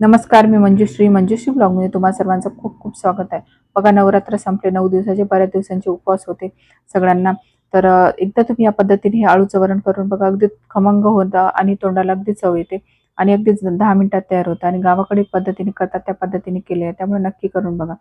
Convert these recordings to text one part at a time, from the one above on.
नमस्कार मी मंजुश्री. मंजुश्री ब्लॉगमध्ये तुम्हा सर्वांचं खूप खूप स्वागत आहे. बघा नवरात्र संपले. नऊ दिवसाचे बऱ्याच दिवसांचे उपवास होते सगळ्यांना. तर एकदा तुम्ही या पद्धतीने हे आळूचं वरण करून बघा अगदी खमंग होतं आणि तोंडाला अगदी चव येते आणि अगदी दहा मिनिटात तयार होतं आणि गावाकडे पद्धतीने करतात त्या पद्धतीने केले आहे. त्यामुळे नक्की करून बघा.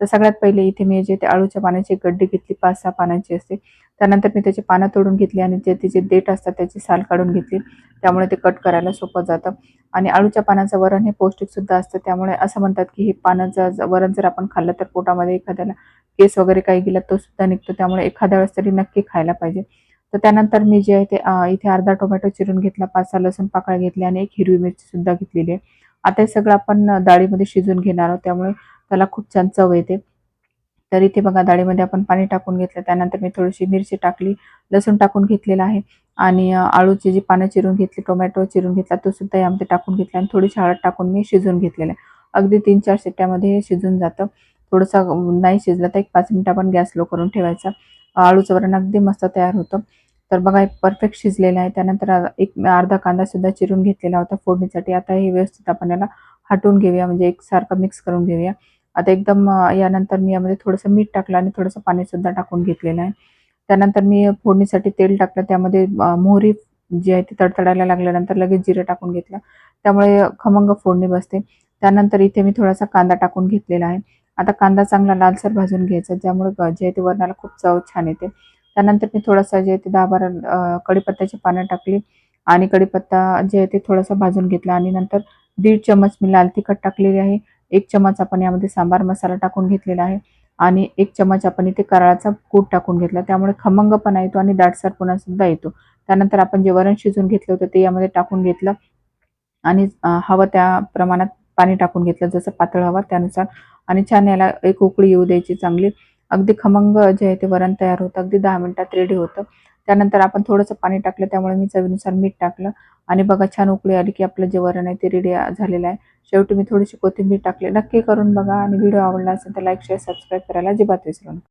तर सगळ्यात पहिले इथे मी जे ते आळूच्या पाण्याची गड्डी घेतली पाच सहा पानांची असते. त्यानंतर मी त्याची पानं तोडून घेतली आणि जे तिचे देठ असतात त्याची साल काढून घेतली. त्यामुळे ते कट करायला सोपं जातं. आणि आळूच्या पानाचं वरण हे पौष्टिक सुद्धा असतं. त्यामुळे असं म्हणतात की हे पानाचं वरण जर आपण खाल्लं तर पोटामध्ये एखाद्याला केस वगैरे काही गेला तो सुद्धा निघतो. त्यामुळे एखाद्या वेळेस तरी नक्की खायला पाहिजे. तर त्यानंतर मी जे आहे ते इथे अर्धा टोमॅटो चिरून घेतला पाच सहा लसूण पाकळ्या घेतल्या आणि एक हिरवी मिरची सुद्धा घेतलेली आहे. आता हे सगळं आपण डाळीमध्ये शिजून घेणार आहोत. त्यामुळे त्याला खूप छान चव येते. तर इथे बघा डाळीमध्ये आपण पाणी टाकून घेतलं त्यानंतर मी थोडीशी मिरची टाकली लसूण टाकून घेतलेला आहे. आणि आळूची जी पानं चिरून घेतली टोमॅटो चिरून घेतला तो सुद्धा यामध्ये टाकून घेतला आणि थोडीशी हळद टाकून मी शिजवून घेतलेलं आहे. अगदी तीन चार शिट्ट्यामध्ये हे शिजून जातं. थोडंसं नाही शिजलं तर एक पाच मिनिटं आपण गॅस लो करून ठेवायचा. आळूचं वरण अगदी मस्त तयार होतं. तर बघा हे परफेक्ट शिजलेलं आहे. त्यानंतर एक अर्धा कांदा सुद्धा चिरून घेतलेला होता फोडणीसाठी. आता हे व्यवस्थित आपण याला हटवून घेऊया म्हणजे एकसारखं मिक्स करून घेऊया. आता एकदम यानंतर मी यामध्ये थोडंसं मीठ टाकलं आणि थोडंसं पाणी सुद्धा टाकून घेतलेलं आहे. त्यानंतर मी फोडणीसाठी तेल टाकलं त्यामध्ये मोहरी जी आहे ती तडतडायला लागल्यानंतर लगेच जिरं टाकून घेतलं. त्यामुळे खमंग फोडणी बसते. त्यानंतर इथे मी थोडासा कांदा टाकून घेतलेला आहे. आता कांदा चांगला लालसर भाजून घ्यायचा ज्यामुळे जे आहे ते वरणाला खूप चव छान येते. त्यानंतर मी थोडासा जे आहे ते दहा बारा कडीपत्त्याची कढीपत्त्याची पानं टाकली आणि कढीपत्ता जे आहे ते थोडासा भाजून घेतला आणि नंतर दीड चमच मी लाल तिखट टाकलेली आहे. एक चमच आपण यामध्ये सांबार मसाला टाकून घेतलेला आहे. आणि एक चमच आपण इथे कराळाचा कूट टाकून घेतला. त्यामुळे खमंगपणा येतो आणि दाटसरपणा सुद्धा येतो. त्यानंतर आपण जे वरण शिजून घेतलं होतं ते यामध्ये टाकून घेतलं. आणि हवं त्या प्रमाणात पाणी टाकून घेतलं जसं पातळ हवं त्यानुसार. आणि छान याला एक उकळी येऊ द्यायची चांगली. अगदी खमंग जे आहे ते वरण तयार होतं. अगदी दहा मिनिटात रेडी होतं. त्यानंतर आपण थोडंसं पाणी टाकलं त्यामुळे मी चवीनुसार मीठ टाकलं. आणि बघा छान उकळी आली की आपलं जे वरण आहे ते रेडी झालेलं आहे. शेवटी मी थोडीशी कोथिंबीर टाकली. नक्की करून बघा. आणि व्हिडिओ आवडला असेल तर लाईक शेअर सबस्क्राईब करायला अजिबात विसरू नका.